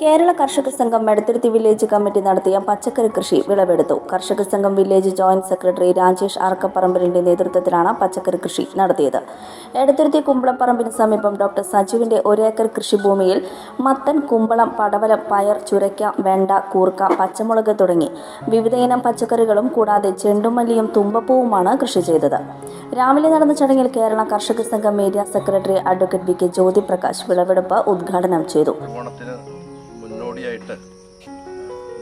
കേരള കർഷക സംഘം മെടത്തുരുത്തി village committee നടത്തിയ പച്ചക്കറി കൃഷി വിളവെടുത്തു. കർഷക സംഘം വില്ലേജ് ജോയിന്റ് സെക്രട്ടറി രാജേഷ് അറക്കപ്പറമ്പിലിന്റെ നേതൃത്വത്തിലാണ് പച്ചക്കറി കൃഷി നടത്തിയത്. എടത്തുരുത്തി കുമ്പളപ്പറമ്പിന് സമീപം ഡോക്ടർ സജീവിന്റെ ഒരേക്കർ കൃഷിഭൂമിയിൽ മത്തൻ കുമ്പളം പടവലം പയർ ചുരയ്ക്ക വെണ്ട കൂർക്ക പച്ചമുളക് തുടങ്ങി വിവിധയിനം പച്ചക്കറികളും കൂടാതെ ചെണ്ടുമല്ലിയും തുമ്പപ്പൂവുമാണ് കൃഷി ചെയ്തത്. രാവിലെ നടന്ന ചടങ്ങിൽ കേരള കർഷക സംഘം area secretary advocate V K Jyothiprakash വിളവെടുപ്പ് ഉദ്ഘാടനം ചെയ്തു. മുന്നോടിയായിട്ട്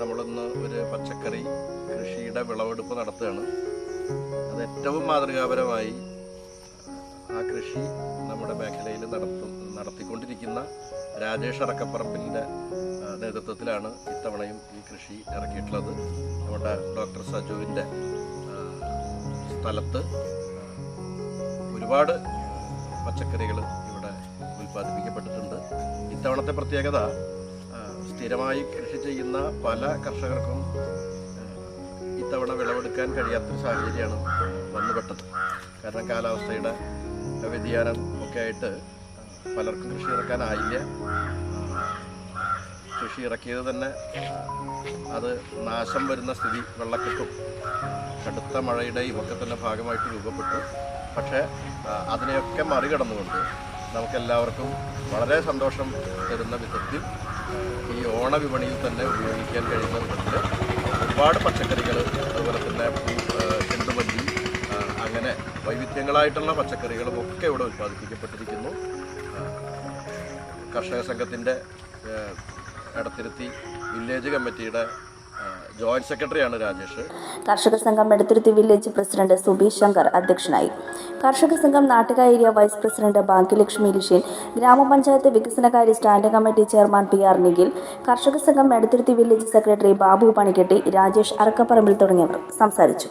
നമ്മളിന്ന് ഒരു പച്ചക്കറി കൃഷിയുടെ വിളവെടുപ്പ് നടത്തുകയാണ്. അത് ഏറ്റവും മാതൃകാപരമായി ആ കൃഷി നമ്മുടെ മേഖലയിൽ നടത്തും നടത്തിക്കൊണ്ടിരിക്കുന്ന രാജേഷ് അറക്കപ്പറമ്പിന്റെ നേതൃത്വത്തിലാണ് ഇത്തവണയും ഈ കൃഷി ഇറക്കിയിട്ടുള്ളത്. നമ്മുടെ ഡോക്ടർ സജുവിന്റെ സ്ഥലത്ത് ഒരുപാട് പച്ചക്കറികൾ ഇവിടെ ഉൽപ്പാദിപ്പിക്കപ്പെട്ടിട്ടുണ്ട്. ഇത്തവണത്തെ പ്രത്യേകത സ്ഥിരമായി കൃഷി ചെയ്യുന്ന പല കർഷകർക്കും ഇത്തവണ വിളവെടുക്കാൻ കഴിയാത്തൊരു സാഹചര്യമാണ് വന്നുപെട്ടത് കാരണം കാലാവസ്ഥയുടെ വ്യതിയാനം ഒക്കെ ആയിട്ട് പലർക്കും കൃഷി ഇറക്കാനായില്ല കൃഷി ഇറക്കിയത് തന്നെ അത് നാശം വരുന്ന സ്ഥിതി വെള്ളക്കെട്ടും കടുത്ത മഴയുടെയും ഒക്കെ തന്നെ ഭാഗമായിട്ട് രൂപപ്പെട്ടു. പക്ഷേ അതിനെയൊക്കെ മറികടന്നുകൊണ്ട് നമുക്കെല്ലാവർക്കും വളരെ സന്തോഷം തരുന്ന വിധത്തിൽ ഈ ഓണവിപണിയിൽ തന്നെ ഉപയോഗിക്കാൻ കഴിയുന്ന വിധത്തിൽ ഒരുപാട് പച്ചക്കറികൾ അതുപോലെ തന്നെ ചെണ്ടുമല്ലി അങ്ങനെ വൈവിധ്യങ്ങളായിട്ടുള്ള പച്ചക്കറികളും ഒക്കെ ഇവിടെ ഉൽപ്പാദിപ്പിക്കപ്പെട്ടിരിക്കുന്നു. കർഷക സംഘത്തിന്റെ ഇടത്തിരുത്തി വില്ലേജ് കമ്മിറ്റിയുടെ ജോയിന്റ് സെക്രട്ടറിയാണ് രാജേഷ്. കർഷക സംഘം എടുത്തിരുത്തി വില്ലേജ് പ്രസിഡന്റ് സുബീഷ് ശങ്കർ അധ്യക്ഷനായി. കർഷക സംഘം നാട്ടുക area vice president Bhagyalakshmi Lishin ഗ്രാമപഞ്ചായത്ത് വികസനകാര്യ standing committee chairman P R Nikhil Karshaka Sangham Edathiruthy village secretary Babu Panikketti Rajesh Arakkaparambil തുടങ്ങിയവർ സംസാരിച്ചു.